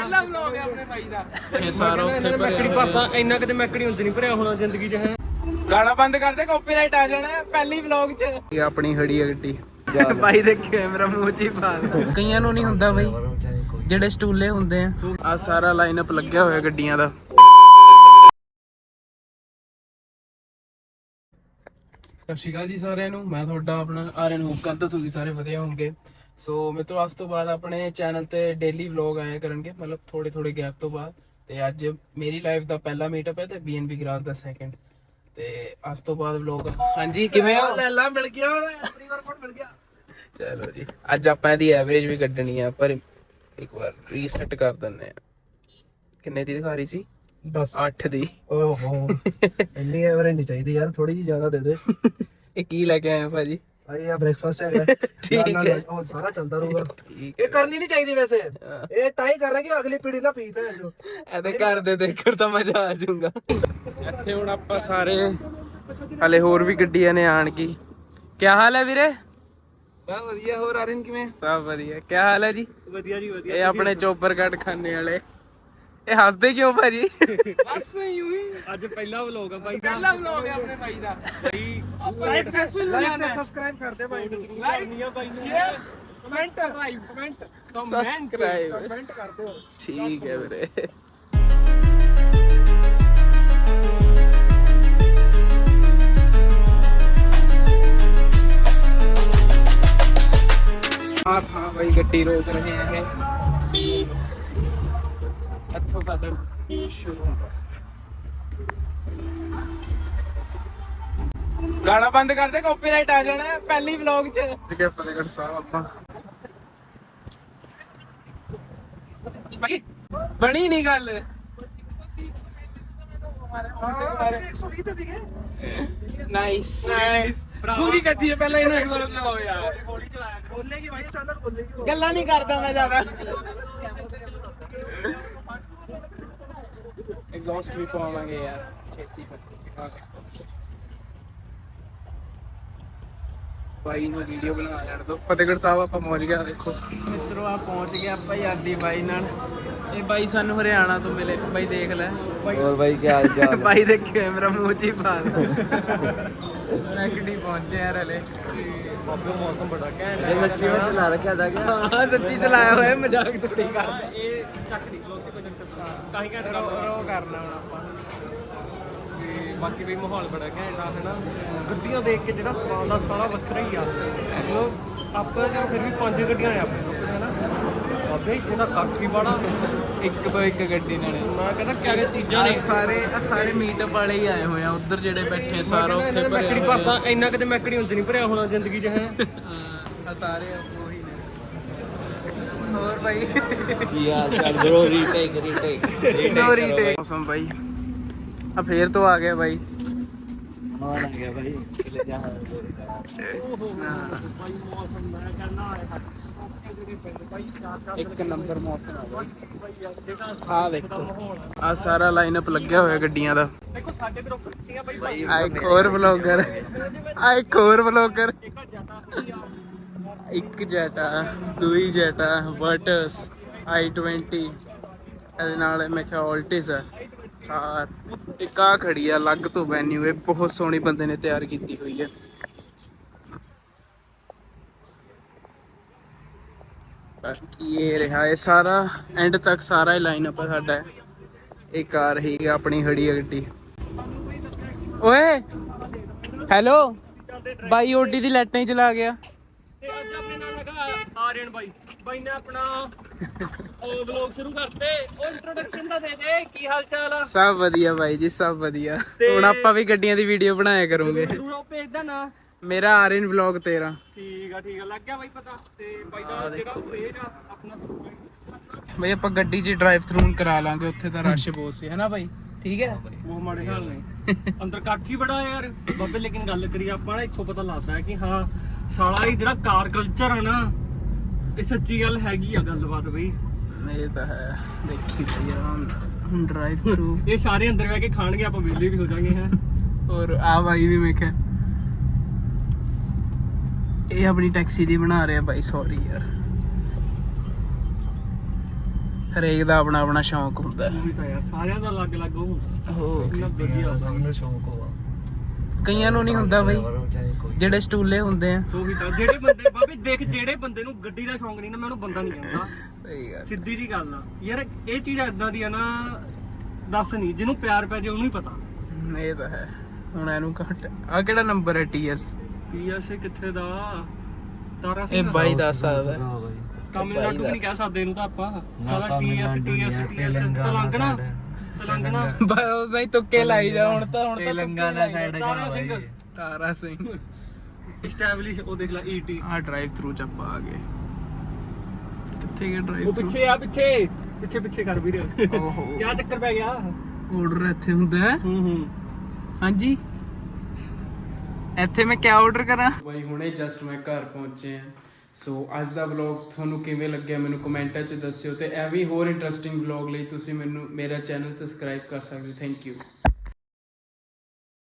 ਪਹਿਲਾ ਵਲੌਗ ਹੈ ਆਪਣੇ ਭਾਈ ਦਾ। ਇਹ ਸਾਰਾ ਉੱਥੇ ਮੈਕੜੀ ਭਰਦਾ ਇੰਨਾ ਕਿਤੇ ਮੈਕੜੀ ਹੁੰਦੀ ਨਹੀਂ ਭਰਿਆ ਹੋਣਾ ਜ਼ਿੰਦਗੀ 'ਚ ਹੈ। ਗਾਣਾ ਬੰਦ ਕਰ ਦੇ ਕਾਪੀਰਾਈਟ ਆ ਜਾਣਾ ਹੈ ਪਹਿਲੀ ਵਲੌਗ 'ਚ। ਇਹ ਆਪਣੀ ਖੜੀ ਹੈ ਗੱਡੀ। ਭਾਈ ਦੇ ਕੈਮਰਾ ਮੂੰਹ ਚ ਹੀ ਪਾ ਲਿਆ। ਕਈਆਂ ਨੂੰ ਨਹੀਂ ਹੁੰਦਾ ਬਾਈ ਜਿਹੜੇ ਸਟੂਲੇ ਹੁੰਦੇ ਆ। ਆ ਸਾਰਾ ਲਾਈਨਅਪ ਲੱਗਿਆ ਹੋਇਆ ਗੱਡੀਆਂ ਦਾ। ਸਤਿ ਸ਼੍ਰੀ ਅਕਾਲ ਜੀ ਸਾਰਿਆਂ ਨੂੰ। ਮੈਂ ਤੁਹਾਡਾ ਆਪਣਾ ਆਰਐਨ ਹੋਪ ਕਰਦਾ ਤੁਸੀਂ ਸਾਰੇ ਵਧੀਆ ਹੋਵੋਗੇ? ਸੋ ਮਿੱਤਰੋ ਅੱਜ ਤੋਂ ਬਾਅਦ ਆਪਣੇ ਚੈਨਲ ਤੇ ਡੇਲੀ ਵਲੌਗ ਆਇਆ ਕਰਨਗੇ। ਮਤਲਬ ਥੋੜੇ ਥੋੜੇ ਗੈਪ ਤੋਂ ਬਾਅਦ। ਤੇ ਅੱਜ ਮੇਰੀ ਲਾਈਫ ਦਾ ਪਹਿਲਾ ਮੀਟਅਪ ਹੈ ਤੇ ਬੀਐਨਬੀ ਗਰਾਸ ਦਾ ਸੈਕੰਡ ਤੇ ਅੱਜ ਤੋਂ ਬਾਅਦ ਵਲੌਗ ਹਾਂਜੀ ਕਿਵੇਂ ਹੋ? ਲੈਲਾ ਮਿਲ ਗਿਆ ਆਪਣੀ ਵਰਕਆਊਟ ਮਿਲ ਗਿਆ। ਚਲੋ ਜੀ। ਅੱਜ ਆਪਾਂ ਇਹਦੀ ਐਵਰੇਜ ਵੀ ਕੱਢਣੀ ਆ ਪਰ ਇੱਕ ਵਾਰ ਰੀਸੈਟ ਕਰ ਦਿੰਨੇ ਆ। ਕਿੰਨੇ ਦੀ ਦਿਖਾ ਰਹੀ ਸੀ? 10 8 ਦੀ। ਓਹੋ। ਇੰਨੀ ਐਵਰੇਜ ਨਹੀਂ ਚਾਹੀਦੀ ਯਾਰ ਥੋੜੀ ਜਿਹੀ ਜ਼ਿਆਦਾ ਦੇ ਦੇ। ਇਹ ਕੀ ਲੈ ਕੇ ਆਏ ਆ ਭਾਜੀ? ਆ ਬ੍ਰੇਕਫਾਸਟ ਹੈਗਾ। ਠੀਕ ਨਾਲ- ਨਾਲ ਹੈ। ਉਹ ਸਾਰਾ ਚੱਲਦਾ ਰਹੂਗਾ। ਠੀਕ ਇਹ ਕਰਨੀ ਨਹੀਂ ਚਾਹੀਦੀ ਵੈਸੇ। ਇਹ ਤਾਂ ਹੀ ਕਰ ਰਹੇ ਕਿ ਅਗਲੀ ਪੀੜ੍ਹੀ ਨਾ ਪੀ ਭੈਣ ਜੋ ਇਹਦੇ ਘਰ ਦੇ ਦੇਖਣ ਤਾਂ ਮਜ਼ਾ ਆ ਜਾਊਗਾ। ਇੱਥੇ ਹੁਣ ਆਪਾਂ ਸਾਰੇ ਹਲੇ ਹੋਰ ਵੀ ਗੱਡੀਆਂ ਨੇ ਆਣ ਕੀ। ਕੀ ਹਾਲ ਹੈ ਵੀਰੇ? ਬਾ ਵਧੀਆ ਹੋਰ ਆਰਨ ਕਿਵੇਂ? ਸਭ ਵਧੀਆ। ਕੀ ਹਾਲ ਹੈ ਜੀ? ਵਧੀਆ ਜੀ ਵਧੀਆ ਇਹ ਆਪਣੇ ਚੋਪਰ ਕੱਟ ਖਾਣੇ ਵਾਲੇ। ਇਹ ਹੱਸਦੇ ਕਿਉਂ ਭਾਜੀ? ਬਸ ਯੂੰ ਹੀ। ਅੱਜ ਪਹਿਲਾ ਵਲੌਗ ਆ ਬਾਈ ਦਾ। ਪਹਿਲਾ ਵਲੌਗ ਹੈ ਆਪਣੇ ਭਾਈ ਦਾ। ਬਾਈ ਲਾਈਕ ਲਾਈਕ ਤੇ ਸਬਸਕ੍ਰਾਈਬ ਕਰ ਦੇ ਭਾਈ ਨੂੰ। ਲਾਈਕ ਬਾਈ ਨੂੰ। ਕਮੈਂਟ ਕਮੈਂਟ ਸਬਸਕ੍ਰਾਈਬ ਕਮੈਂਟ ਕਰ ਦਿਓ। ਠੀਕ ਹੈ ਵੀਰੇ। ਹਾਂ ਹਾਂ ਭਾਈ ਗੱਡੀ ਰੋਕ ਰਹੇ ਆ ਇਹ। ਇੱਥੋਂ ਸਾਡਾ ਸ਼ੁਰੂ ਹੁੰਦਾ। ਗਾਣਾ ਬੰਦ ਕਰ ਦੇ ਕਾਪੀਰਾਈਟ ਆ ਜਾਣਾ ਪਹਿਲੀ ਵਲੌਗ 'ਚ। ਠੀਕ ਹੈ ਫਤਿਹਗੜ੍ਹ ਸਾਹਿਬ ਆਪਾਂ। ਬਣੀ ਨਹੀਂ ਗੱਲ। ਹਾਂ ਅਸੀਂ 120 ਤੇ ਸੀਗੇ। ਨਾਈਸ ਨਾਈਸ ਗੁੰਗੀ ਕੱਢੀ ਹੈ ਪਹਿਲਾਂ ਇਹਨੂੰ ਐਗਜ਼ਾਮ ਲਾਓ ਯਾਰ। ਬੋਲੇਗੀ ਭਾਈ ਅਚਾਨਕ ਬੋਲੇਗੀ ਗੱਲਾਂ ਨਹੀਂ ਕਰਦਾ ਮੈਂ ਜ਼ਿਆਦਾ। ਐਗਜ਼ੌਸਟ ਵੀ ਪਾਵਾਂਗੇ ਯਾਰ ਛੇਤੀ ਕਰਕੇ ਬਾਈ ਨੂੰ ਵੀਡੀਓ ਬਣਾ ਲੈਣ ਦੋ ਫਤਿਹਗੜ੍ਹ ਸਾਹਿਬ ਆਪਾਂ ਪਹੁੰਚ ਗਿਆ ਦੇਖੋ। ਮਿੱਤਰੋ ਆ ਪਹੁੰਚ ਗਿਆ ਆਪਾਂ ਯਾਦੀ ਬਾਈ ਨਾਲ। ਇਹ ਬਾਈ ਸਾਨੂੰ ਹਰਿਆਣਾ ਤੋਂ ਮਿਲੇ। ਬਾਈ ਦੇਖ ਲੈ। ਹੋਰ ਬਾਈ ਕੀ ਹਾਲ ਚਾਲ? ਬਾਈ ਦੇ ਕੈਮਰਾ ਮੂੰਹ ਚ ਹੀ ਪਾ ਲਿਆ ਨੈਕੜੀ ਪਹੁੰਚੇ ਯਾਰ ਹਲੇ। ਬਾਬੇ ਮੌਸਮ ਬੜਾ ਘੈਂਟ ਇਹ ਸੱਚੀ ਵਿੱਚ ਚਲਾ ਰੱਖਿਆ ਦਾ ਹਾਂ ਸੱਚੀ ਚਲਾਇਆ ਹੋਇਆ ਮਜ਼ਾਕ ਥੋੜੀ ਕਰਦਾ। ਇਹ ਚੱਕ ਦੀ ਵਲੌਗ ਤੇ ਕੋਈ ਚੱਕਰ ਤਾਂ ਹੀ ਘੈਂਟ ਰੋ ਕਰਦਾ ਰੋ ਕਰਨਾ ਹੁਣ ਆਪਾਂ। ਤੇ ਬਾਕੀ ਵੀ ਮਾਹੌਲ ਬੜਾ ਘੈਂਟ ਆ ਹੈਨਾ। ਗੱਡੀਆਂ ਦੇਖ ਕੇ ਜਿਹੜਾ ਸਮਾਨ ਦਾ ਸਾਰਾ ਵੱਖਰਾ ਹੀ ਆ। ਮਤਲਬ ਆਪਾਂ ਜੋ ਫਿਰ ਵੀ ਪੰਜ ਗੱਡੀਆਂ ਨੇ ਆਪਣੇ ਕੋਲ ਬਾਬੇ ਇੱਥੇ ਦਾ ਕਾਫੀ ਬੜਾ ਇੱਕ ਬੋ ਇੱਕ ਗੱਡੀ ਨਾਲ ਮੈਂ ਕਹਿੰਦਾ ਕਿਆ ਕਿਆ ਚੀਜ਼ਾਂ ਨੇ? ਸਾਰੇ ਆ ਸਾਰੇ ਮੀਟਅਪ ਵਾਲੇ ਹੀ ਆਏ ਹੋਏ ਆ ਉਧਰ ਜਿਹੜੇ ਬੈਠੇ ਸਾਰਾ ਉੱਥੇ ਕਹਿੰਦਾ ਭਰੇ ਮੈਕੜੀ ਭਰਦਾ ਇੰਨਾ ਕਿਤੇ ਮੈਕੜੀ ਹੁੰਦੀ ਨਹੀਂ ਭਰਿਆ ਹੋਣਾ ਜ਼ਿੰਦਗੀ 'ਚ ਹੈ? ਆ ਸਾਰੇ ਉਹੀ ਨੇ। ਹੋਰ ਭਾਈ ਕੀ ਹਾਲ ਚਾਲ? ਬ్రో ਰੀਟੇਕ ਰੀਟੇਕ ਨੋਰੀ ਤੇ ਮੌਸਮ ਭਾਈ ਆ ਫੇਰ ਤੋਂ ਆ ਗਿਆ ਭਾਈ ਮਾਨ ਆ ਗਿਆ ਭਾਈ ਕਿਲੇ ਜਾ ਭਾਈ ਮੌਸਮ ਮੈਂ ਕਹਿੰਦਾ ਇੱਕ ਨੰਬਰ ਮੌਸਮ ਆ ਜਿਹੜਾ ਆ ਦੇਖੋ। ਆ ਸਾਰਾ ਲਾਈਨਅਪ ਲੱਗਿਆ ਹੋਇਆ ਗੱਡੀਆਂ ਦਾ। ਦੇਖੋ ਸਾਡੇ ਗਰੁੱਪ ਸੀਗਾ ਭਾਈ ਆ ਇੱਕ ਹੋਰ ਵਲੌਗਰ ਆ ਇੱਕ ਹੋਰ ਵਲੌਗਰ ਇੱਕ ਜੈਟਾ ਦੂਈ ਜੈਟਾ ਵਰਟਸ i20 ਇਹਦੇ ਨਾਲ ਮੈਂ ਕਿਹਾ ਆਲਟਿਸ ਹੈ ਕਾਰ ਇੱਕ ਆ ਖੜੀ ਆ, ਅਲੱਗ ਤੋਂ ਵੈਨਿਊ ਇਹ ਬਹੁਤ ਸੋਹਣੀ ਬੰਦੇ ਨੇ ਤਿਆਰ ਕੀਤੀ ਹੋਈ ਹੈ। ਬਾਕੀ ਇਹ ਰਿਹਾ, ਇਹ ਸਾਰਾ ਐਂਡ ਤੱਕ ਸਾਰਾ ਹੀ ਲਾਈਨਅਪ ਹੈ ਸਾਡਾ। ਇਹ ਕਾਰ ਹੀ ਆਪਣੀ ਖੜੀ ਹੈ ਗੱਡੀ। ਓਏ! ਹੈਲੋ ਬਾਈ, ਓਡੀ ਦੀ ਲਾਈਟਾਂ ਹੀ ਚਲਾ ਗਿਆ। ਤੇ ਅੱਜ ਆਪਣੇ ਨਾਲ ਲਗਾ ਆਰੀਅਨ ਬਾਈ। ਬਾਈ ਨੇ ਆਪਣਾ ਉਹ ਵਲੌਗ ਸ਼ੁਰੂ ਕਰਤੇ ਉਹ ਇੰਟਰੋਡਕਸ਼ਨ ਦਾ ਦੇ ਦੇ ਕੀ ਹਾਲ ਚਾਲ ਆ? ਸਭ ਵਧੀਆ ਬਾਈ ਜੀ ਸਭ ਵਧੀਆ। ਤੇ- ਹੁਣ ਆਪਾਂ ਵੀ ਗੱਡੀਆਂ ਦੀ ਵੀਡੀਓ ਬਣਾਇਆ ਕਰੂੰਗੇ। ਜ਼ਰੂਰ ਉਹ ਭੇਜ ਦੇਣਾ ਮੇਰਾ ਆਰਿਨ ਵਲੌਗ ਤੇਰਾ। ਠੀਕ ਆ ਠੀਕ ਆ ਲੱਗ ਗਿਆ ਬਾਈ ਪਤਾ। ਤੇ ਬਾਈ ਦਾ ਜਿਹੜਾ ਪੇਜ ਆ ਆਪਣਾ ਬਈ ਆਪਾਂ ਗੱਡੀ 'ਚ ਡਰਾਈਵ ਥਰੂ ਕਰਾ ਲਾਂਗੇ ਉੱਥੇ ਤਾਂ ਰਸ਼ ਬਹੁਤ ਸੀ ਹੈਨਾ ਬਾਈ? ਠੀਕ ਹੈ? ਉਹ ਮਾੜੇ ਹਾਲ ਨੇ। ਅੰਦਰ ਕਾਠੀ ਬੜਾ ਯਾਰ। ਬਾਬੇ ਲੇਕਿਨ ਗੱਲ ਕਰੀ ਆਪਾਂ ਨਾ ਇੱਥੋਂ ਪਤਾ ਲੱਗਦਾ ਹੈ ਕਿ ਹਾਂ ਸਾਲਾ ਇਹ ਜਿਹੜਾ ਕਾਰ ਕਲਚਰ ਆ ਨਾ ਇਹ ਸੱਚੀ ਗੱਲ ਹੈਗੀ ਆ ਗੱਲਬਾਤ ਬਈ। ਇਹ ਤਾਂ ਹੈ ਦੇਖੀ ਨਾਲ। ਹੁਣ ਡਰਾਈਵ ਥਰੂ ਇਹ ਸਾਰੇ ਅੰਦਰ ਬਹਿ ਕੇ ਖਾਣਗੇ ਆਪਾਂ ਵਿਹਲੇ ਵੀ ਹੋ ਜਾਾਂਗੇ ਹੈ। ਔਰ ਆ ਬਾਈ ਵੀ ਮੈਂ ਕਿਹਾ ਇਹ ਆਪਣੀ ਟੈਕਸੀ ਦੀ ਬਣਾ ਰਿਹਾ ਬਾਈ ਸੌਰੀ ਯਾਰ। ਹਰੇਕ ਦਾ ਆਪਣਾ ਆਪਣਾ ਸ਼ੌਂਕ ਹੁੰਦਾ। ਹੈ। ਉਹ ਵੀ ਤਾਂ ਯਾਰ ਸਾਰਿਆਂ ਦਾ ਅਲੱਗ-ਅਲੱਗ ਉਹ ਹੁੰਦਾ। ਹੋ ਵਧੀਆ। ਸਾਨੂੰ ਸ਼ੌਂਕ ਹੋਆ ਕਈਆਂ ਨੂੰ ਨਹੀਂ ਹੁੰਦਾ ਬਈ ਜਿਹੜੇ ਸਟੂਲੇ ਹੁੰਦੇ ਆ। ਉਹ ਵੀ ਤਾਂ ਜਿਹੜੇ ਬੰਦੇ ਬਾਬੇ ਦੇਖ ਜਿਹੜੇ ਬੰਦੇ ਨੂੰ ਗੱਡੀ ਦਾ ਸ਼ੌਂਕ ਨਹੀਂ ਨਾ ਮੈਂ ਉਹਨੂੰ ਬੰਦਾ ਨਹੀਂ ਕਹਿੰਦਾ। ਸਹੀ ਗੱਲ ਸਿੱਧੀ ਜੀ ਗੱਲ ਆ। ਯਾਰ ਇਹ ਚੀਜ਼ ਏਦਾਂ ਦੀ ਆ ਨਾ ਦੱਸ ਨਹੀਂ ਜਿਹਨੂੰ ਪਿਆਰ ਪੈ ਜੇ ਉਹਨੂੰ ਹੀ ਪਤਾ। ਇਹ ਤਾਂ ਹੈ। ਹੁਣ ਇਹਨੂੰ ਘੱਟ। ਆ ਕਿਹੜਾ ਨੰਬਰ ਹੈ ਟੀਐਸ ਟੀਐਸ ਕਿੱਥੇ ਦਾ? ਤਾਰਾ ਇਹ ਸਿੰਘ ਦਾ। ਬਾਈ ਦੱਸ ਸਕਦਾ। ਹੈ। ਤਾਮਿਲਨਾਡੂ ਵੀ ਨਹੀਂ ਕਹਿ ਸਕਦੇ ਇਹਨੂੰ ਤਾਂ ਆਪਾਂ। ਸਾਰਾ TS TS TS Telangana Telangana side Telangana ਬਸ ਉਦਾਂ ਹੀ ਤੁੱਕੇ ਲਾਈ ਜਾ ਹੁਣ ਤਾਂ ਹੁਣ ਤਾਂ ਤੇਲੰਗਾਨਾ ਸਾਈਡ ਤਾਰਾ ਸਿੰਘ। ਤਾਰਾ ਸਿੰਘ। ਐਸਟੈਬਲਿਸ਼ ਉਹ ਦੇਖ ਲੈ E ਈਟੀ ਆ ਡਰਾਈਵ ਥਰੂ ਚ ਆਪਾਂ ਆ ਗਏ। ਕਿੱਥੇ ਗਿਆ ਡਰਾਈਵ ਉਹ ਪਿੱਛੇ ਆ ਪਿੱਛੇ। ਪਿੱਛੇ ਪਿੱਛੇ ਕਰ ਵੀਰ। ਓਹੋ। ਕਿਆ ਚੱਕਰ ਪੈ ਗਿਆ? ਆਰਡਰ ਇੱਥੇ ਹੁੰਦਾ ਹੈ? ਹੂੰ ਹੂੰ। ਹਾਂਜੀ। ਇੱਥੇ ਮੈਂ ਕਿਆ ਆਰਡਰ ਕਰਾਂ? ਬਾਈ ਹੁਣੇ ਜਸਟ ਮੈਂ ਘਰ ਪਹੁੰਚੇ ਆ ਸੋ ਅੱਜ ਦਾ ਵਲੌਗ ਤੁਹਾਨੂੰ ਕਿਵੇਂ ਲੱਗਿਆ ਮੈਨੂੰ ਕਮੈਂਟਾਂ 'ਚ ਦੱਸਿਓ ਤੇ ਐਵੇਂ ਹੀ ਹੋਰ ਇੰਟਰਸਟਿੰਗ ਵਲੌਗ ਲਈ ਤੁਸੀਂ ਮੈਨੂੰ ਮੇਰਾ ਚੈਨਲ ਸਬਸਕ੍ਰਾਈਬ ਕਰ ਸਕਦੇ ਥੈਂਕ ਯੂ